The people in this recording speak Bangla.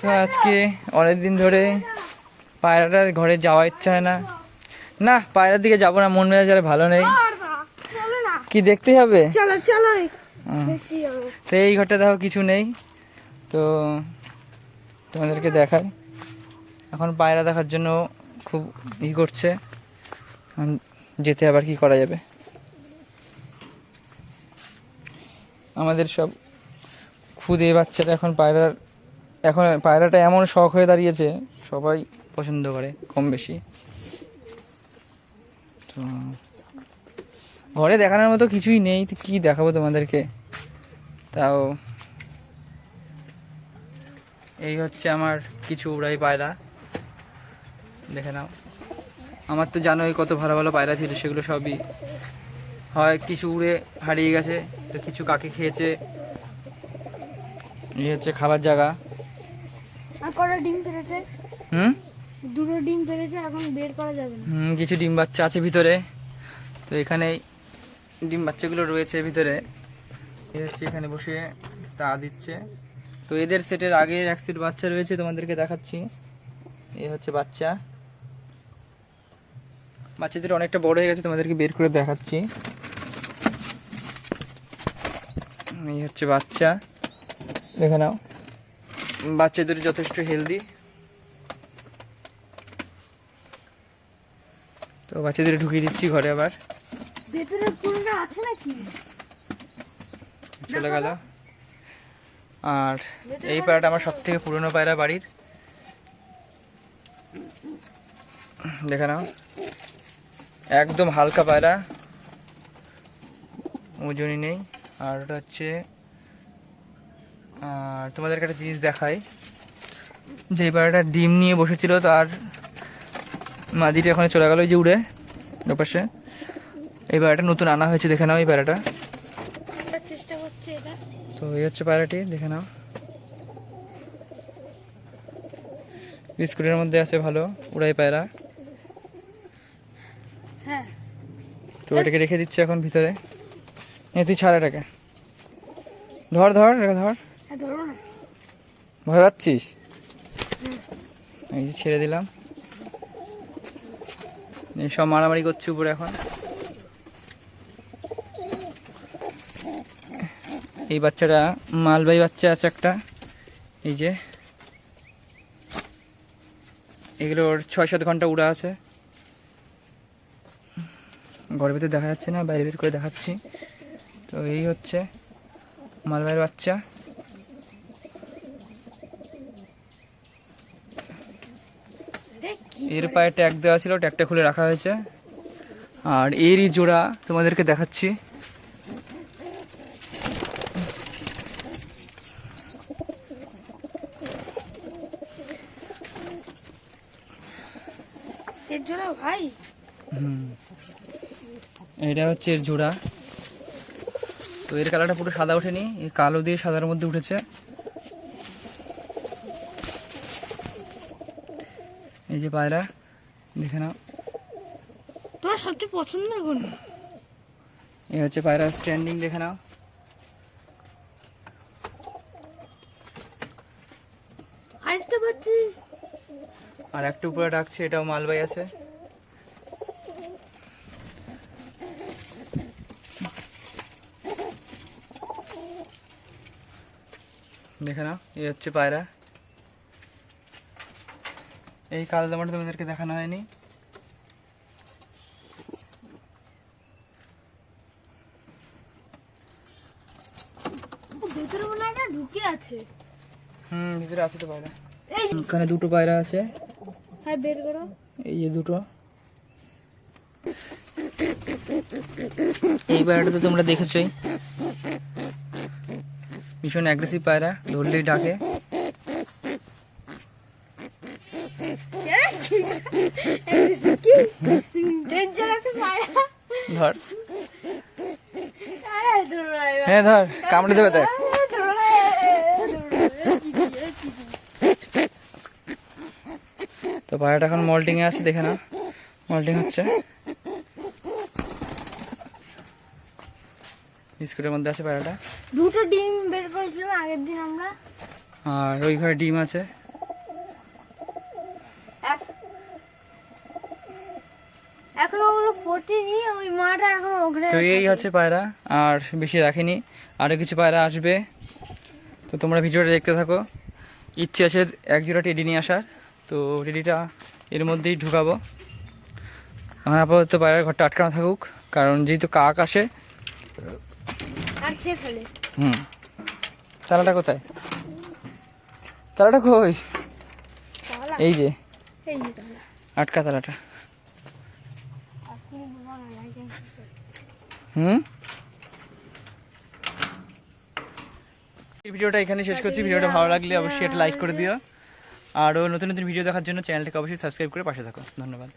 তো আজকে অনেক দিন ধরে পায়রাটার ঘরে যাওয়া ইচ্ছা হয় না। না, পায়রার দিকে যাব না, মন মেজাজ ভালো নেই। কি দেখতে হবে? তো এই ঘরটা দেখো, কিছু নেই। তো তোমাদেরকে দেখাই। এখন পায়রা দেখার জন্য খুব ই করছে। যেতে আবার কি করা যাবে? আমাদের সব খুদে বাচ্চারা এখন পায়রার এখন পায়রাটা এমন শখ হয়ে দাঁড়িয়েছে, সবাই পছন্দ করে কম বেশি। তো ঘরে দেখানোর মতো কিছুই নেই, তো কী দেখাবো তোমাদেরকে? তাও এই হচ্ছে আমার কিছু উড়াই পায়রা। দেখে নাও। আমার তো জানোই কত ভালো ভালো পায়রা ছিল, সেগুলো সবই হয় কিছু উড়ে হারিয়ে গেছে, তো কিছু কাকে খেয়েছে। এই হচ্ছে খাবার জায়গা। আর কটা ডিম পেরেছে? হুম? দুটো ডিম পেরেছে এখন বের করা যাবে না। হুম, কিছু ডিম বাচ্চা আছে ভিতরে। তো এখানে ডিম বাচ্চাগুলো রয়েছে ভিতরে। এ হচ্ছে এখানে বসে তা দিচ্ছে। তো এদের সেটের আগে এক সেট বাচ্চা রয়েছে তোমাদেরকে দেখাচ্ছি। এই হচ্ছে বাচ্চা। বাচ্চাদের অনেকটা বড় হয়ে গেছে তোমাদেরকে বের করে দেখাচ্ছি। এই হচ্ছে বাচ্চা। দেখে নাও। বাচ্চাদের যথেষ্ট হেলদি তো বাচ্চাদের ঢুকিয়ে দিচ্ছি ঘরে আবার। ভেতরে কোনটা আছে নাকি? চলে গেল। আর এই পায়রাটা আমার সব থেকে পুরনো পায়রা বাড়ির। দেখে নাও। একদম হালকা পায়রা ওজনই নেই। আর ওটা হচ্ছে আর তোমাদেরকে একটা জিনিস দেখাই। যে পায়রাটা ডিম নিয়ে বসেছিল তার মাদিটা ওখানে চলে গেল ওই যে উড়ে ওপাশে। এই পায়রাটা নতুন আনা হয়েছে দেখে নাও এই এটা। তো এই হচ্ছে পায়রাটি দেখে নাও। বিস্কুটের মধ্যে আছে ভালো উড়াই পায়রা। হ্যাঁ। তো এটাকে রেখে দিচ্ছে এখন ভিতরে। তুই ছাড় এটাকে। ধর ধর ধর। ভয় পাচ্ছিস? এই যে ছেড়ে দিলাম। এই সব মারামারি করছে উপরে এখন। এই বাচ্চাটা মালবাই বাচ্চা আছে একটা। এই যে। এগুলোর ছয় সাত ঘণ্টা উড়া আছে। ঘরের দেখা যাচ্ছে না, বাইরে বের করে দেখাচ্ছি। তো এই হচ্ছে মালবাইয়ের বাচ্চা দেখ কি এর পায়ে ট্যাগ দেওয়া ছিল ট্যাগটা খুলে রাখা হয়েছে। আর এরই জোড়া তোমাদেরকে দেখাচ্ছি। এটা হচ্ছে এর জোড়া। তো এর কালারটা পুরো সাদা ওঠেনি এই কালো দিয়ে সাদার মধ্যে উঠেছে। এই যে পায়রা দেখে নাও। তোমার সবচেয়ে পছন্দের কোন এই হচ্ছে পায়রা স্ট্যান্ডিং দেখে নাও। আরেকটা আর একটা উপরে ডাকছে এটাও মালবাই আছে। দেখে নাও এই হচ্ছে পায়রা। এই কাল জামাটা তোমাদেরকে দেখানো হয়নি। ভেতরে মনে একটা ঢুকে আছে। হুম ভিতরে আছে তো পায়রা। এখানে দুটো পায়রা আছে। হ্যাঁ বের করো। এই যে দুটো। এই পায়রাটা তো তোমরা দেখেছোই। ভীষণ অ্যাগ্রেসিভ পায়রা ধরলেই ডাকে কি ডেঞ্জার একটা পায়রা ধর। হ্যাঁ ধর কামড়ে দেবে দেখ। তো পায়রাটা এখন মল্টিং এ আছে দেখে না মল্টিং হচ্ছে। বিস্কুটের মধ্যে আছে পায়রাটা দুটো ডিম বের করেছিলাম আগের দিন আমরা। আর ওই ঘরে ডিম আছে। কাটিনি ওই মাটা এখন ওখানে তো এই হচ্ছে পায়রা আর বেশি রাখিনি। আরও কিছু পায়রা আসবে। তো তোমরা ভিডিওটা দেখতে থাকো। ইচ্ছে আছে এক জোড়া টেডি নিয়ে আসার। তো টেডিটা এর মধ্যেই ঢুকাবো। এখন আপাতত পায়রার ঘরটা আটকানো থাকুক কারণ যেহেতু কাক আসে আর খেয়ে ফেলে। হুম। তালাটা কোথায়? তালাটা কই? এই যে। আটকা তালাটা আপনি বলো না যে হুম? ভিডিওটা এখানে শেষ করছি। ভিডিওটা ভালো লাগলে অবশ্যই একটা লাইক করে দিও। আরও নতুন নতুন ভিডিও দেখার জন্য চ্যানেলটাকে অবশ্যই সাবস্ক্রাইব করে পাশে থাকো। ধন্যবাদ।